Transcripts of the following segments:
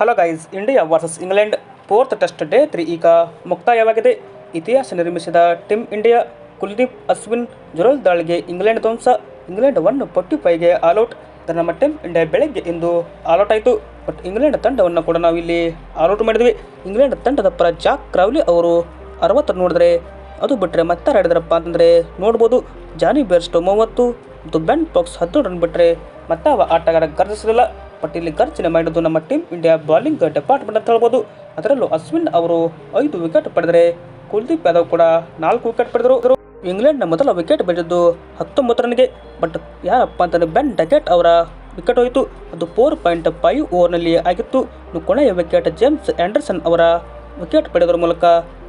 Hello guys India versus England fourth test day three ಈಗ ಮುಕ್ತಾಯವಾಗಿದೆ. ಇತಿಹಾಸ ನಿರ್ಮಿಸಿದ ಟೀಮ್ ಇಂಡಿಯಾ, ಕುಲ್ದೀಪ್, ಅಶ್ವಿನ್, ಜುರಲ್ ದಾಳಿಗೆ ಇಂಗ್ಲೆಂಡ್ ಧ್ವಂಸ. ಇಂಗ್ಲೆಂಡ್ ಒನ್ ಫೋರ್ಟಿ ಫೈವ್ಗೆ ಆಲ್ಔಟ್ ನಮ್ಮ ಟೀಮ್ ಇಂಡಿಯಾ ಬೆಳಗ್ಗೆ ಇಂದು ಆಲ್ಔಟ್ ಆಯಿತು. ಬಟ್ ಇಂಗ್ಲೆಂಡ್ ತಂಡವನ್ನು ಕೂಡ ನಾವು ಇಲ್ಲಿ ಆಲ್ಔಟ್ ಮಾಡಿದ್ವಿ. ಇಂಗ್ಲೆಂಡ್ ತಂಡದ ಪರ ಜಾಕ್ ಕ್ರಾವ್ಲಿ ಅವರು ಅರವತ್ತು ನೋಡಿದ್ರೆ ಅದು ಬಿಟ್ಟರೆ ಮತ್ತೆ ಆಡಿದ್ರಪ್ಪ ಅಂತಂದರೆ ನೋಡ್ಬೋದು. ಜಾನಿ ಬೇರ್ಸ್ಟೋ ಮೂವತ್ತು ಮತ್ತು ಬೆನ್ ಪಾಕ್ಸ್ ಹದಿನೇಳು ರನ್ ಬಿಟ್ಟರೆ ಮತ್ತೆ ಅವ ಆಟಗಾರ ಗರ್ಜಿಸಲಿಲ್ಲ ಇಲ್ಲಿ ಗರ್ಜನೆ ಮಾಡಿದ್ದು ನಮ್ಮ ಟೀಮ್ ಇಂಡಿಯಾ ಬಾಲಿಂಗ್ ಡಿಪಾರ್ಟ್ಮೆಂಟ್ ಅಂತ ಹೇಳ್ಬೋದು. ಅದರಲ್ಲೂ ಅಶ್ವಿನ್ ಅವರು ಐದು ವಿಕೆಟ್ ಪಡೆದರೆ ಕುಲ್ದೀಪ್ ಯಾದವ್ ಕೂಡ ನಾಲ್ಕು ವಿಕೆಟ್ ಪಡೆದರು. ಇಂಗ್ಲೆಂಡ್ನ ಮೊದಲ ವಿಕೆಟ್ ಬೆಳೆದಿದ್ದು ಹತ್ತೊಂಬತ್ತು ರನ್ಗೆ. ಬಟ್ ಯಾರಪ್ಪ ಅಂತಂದರೆ ಬೆನ್ ಡಕೆಟ್ ಅವರ ವಿಕೆಟ್ ಹೋಯಿತು. ಅದು ಫೋರ್ ಪಾಯಿಂಟ್ ಫೈವ್ ಓವರ್ನಲ್ಲಿ ಆಗಿತ್ತು. ಕೊನೆಯ ವಿಕೆಟ್ ಜೇಮ್ಸ್ ಆ್ಯಂಡರ್ಸನ್ ಅವರ ವಿಕೆಟ್ ಪಡೆದರ ಮೂಲಕ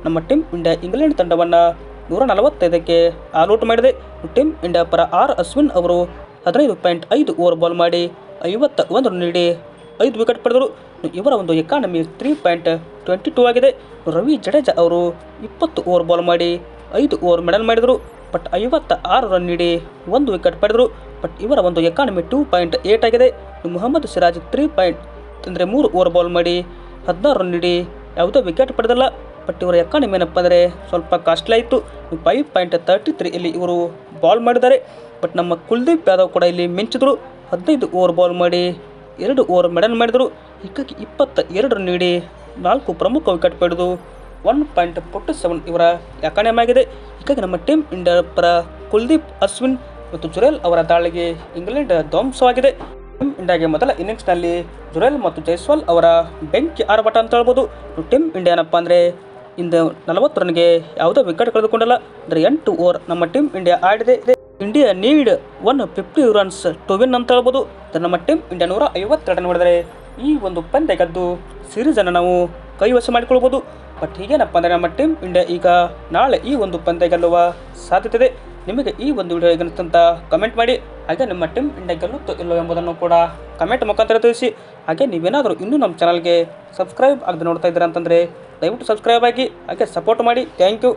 ನಮ್ಮ ಟೀಮ್ ಇಂಡಿಯಾ ಇಂಗ್ಲೆಂಡ್ ತಂಡವನ್ನು ನೂರ ನಲವತ್ತೈದಕ್ಕೆ ಆಲ್ಔಟ್ ಮಾಡಿದೆ. ಟೀಮ್ ಇಂಡಿಯಾ ಪರ ಆರ್ ಅಶ್ವಿನ್ ಅವರು ಹದಿನೈದು ಪಾಯಿಂಟ್ ಐದು ಓವರ್ ಬಾಲ್ ಮಾಡಿ ಐವತ್ತ ಒಂದು ರನ್ ನೀಡಿ ಐದು ವಿಕೆಟ್ ಪಡೆದರು. ಇವರ ಒಂದು economy three point twenty two ಆಗಿದೆ. ರವಿ ಜಡೇಜಾ ಅವರು ಇಪ್ಪತ್ತು ಓವರ್ ಬಾಲ್ ಮಾಡಿ ಐದು ಓವರ್ ಮೆಡಲ್ ಮಾಡಿದರು. ಬಟ್ ಐವತ್ತ ಆರು ರನ್ ನೀಡಿ ಒಂದು ವಿಕೆಟ್ ಪಡೆದರು. ಬಟ್ ಇವರ ಒಂದು ಎಕಾನಮಿ ಟೂ ಪಾಯಿಂಟ್ ಏಟ್ ಆಗಿದೆ. ಮೊಹಮ್ಮದ್ ಸಿರಾಜ್ ತ್ರೀ ಪಾಯಿಂಟ್ ಅಂದರೆ ಮೂರು ಓವರ್ ಬಾಲ್ ಮಾಡಿ ಹದಿನಾರು ರನ್ ನೀಡಿ ಯಾವುದೇ ವಿಕೆಟ್ ಪಡೆದಲ್ಲ. ಬಟ್ ಇವರ ಎಕಾನಮಿ ಏನಪ್ಪ ಅಂದರೆ ಸ್ವಲ್ಪ ಕಾಸ್ಟ್ಲಿ ಆಯಿತು. ಫೈವ್ ಪಾಯಿಂಟ್ ತರ್ಟಿ ತ್ರೀ ಇಲ್ಲಿ ಇವರು ಬಾಲ್ ಮಾಡಿದ್ದಾರೆ. ಬಟ್ ನಮ್ಮ ಕುಲ್ದೀಪ್ ಯಾದವ್ ಕೂಡ ಇಲ್ಲಿ ಮಿಂಚಿದ್ರು. ಹದಿನೈದು ಓವರ್ ಬಾಲ್ ಮಾಡಿ, ಎರಡು ಓವರ್ ಮೆಡಲ್ ಮಾಡಿದರು. ಹೀಗಾಗಿ ಇಪ್ಪತ್ತ ಎರಡು ರನ್ ನೀಡಿ ನಾಲ್ಕು ಪ್ರಮುಖ ವಿಕೆಟ್ ಪಡೆದು ಒನ್ ಪಾಯಿಂಟ್ ಫೋರ್ಟಿ ಸೆವೆನ್ ಇವರ ಆಗಿದೆ ಹೀಗಾಗಿ ನಮ್ಮ ಟೀಮ್ ಇಂಡಿಯಾ ಪರ ಕುಲ್ದೀಪ್, ಅಶ್ವಿನ್ ಮತ್ತು ಜುರೇಲ್ ಅವರ ದಾಳಿಗೆ ಇಂಗ್ಲೆಂಡ್ ಧ್ವಂಸವಾಗಿದೆ. ಟೀಮ್ ಇಂಡಿಯಾಗೆ ಮೊದಲ ಇನ್ನಿಂಗ್ಸ್ನಲ್ಲಿ ಜುರೇಲ್ ಮತ್ತು ಜೈಸ್ವಾಲ್ ಅವರ ಬೆಂಕಿ ಆರ್ಭಟ ಅಂತ ಹೇಳ್ಬೋದು. ಟೀಮ್ ಇಂಡಿಯಾ ಏನಪ್ಪ ಅಂದರೆ ಇಂದು ನಲವತ್ತು ರನ್ಗೆ ಯಾವುದೇ ವಿಕೆಟ್ ಕಳೆದುಕೊಂಡಿಲ್ಲ. ಅಂದರೆ ಎಂಟು ಓವರ್ ನಮ್ಮ team India ಆಡಿದೆ. India need one fifty runs to win ಅಂತ ಹೇಳ್ಬೋದು. ನಮ್ಮ ಟೀಮ್ ಇಂಡಿಯಾ ನೂರ ಐವತ್ತು ರನ್ ಹೊಡೆದರೆ ಈ ಒಂದು ಪಂದ್ಯ ಗೆದ್ದು ಸೀರೀಸನ್ನು ನಾವು ಕೈವಶ ಮಾಡಿಕೊಳ್ಬೋದು. ಬಟ್ ಹೀಗೇನಪ್ಪ ಅಂದರೆ ನಮ್ಮ ಟೀಮ್ ಇಂಡಿಯಾ ಈಗ ನಾಳೆ ಈ ಒಂದು ಪಂದ್ಯ ಗೆಲ್ಲುವ ಸಾಧ್ಯತೆ ಇದೆ ನಿಮಗೆ ಈ ಒಂದು ವಿಡಿಯೋ ಏನಂತ ಕಮೆಂಟ್ ಮಾಡಿ. ಹಾಗೆ ನಿಮ್ಮ ಟೀಮ್ ಇಂಡಿಯಾ ಗೆಲ್ಲುತ್ತೋ ಇಲ್ಲೋ ಎಂಬುದನ್ನು ಕೂಡ ಕಮೆಂಟ್ ಮುಖಾಂತರ ತಿಳಿಸಿ. ಹಾಗೆ ನೀವೇನಾದರೂ ಇನ್ನೂ ನಮ್ಮ ಚಾನಲ್ಗೆ ಸಬ್ಸ್ಕ್ರೈಬ್ ಆಗದೆ ನೋಡ್ತಾ ಇದ್ದೀರಾ ಅಂತಂದರೆ ದಯವಿಟ್ಟು ಸಬ್ಸ್ಕ್ರೈಬ್ ಆಗಿ. ಹಾಗೆ ಸಪೋರ್ಟ್ ಮಾಡಿ. Thank you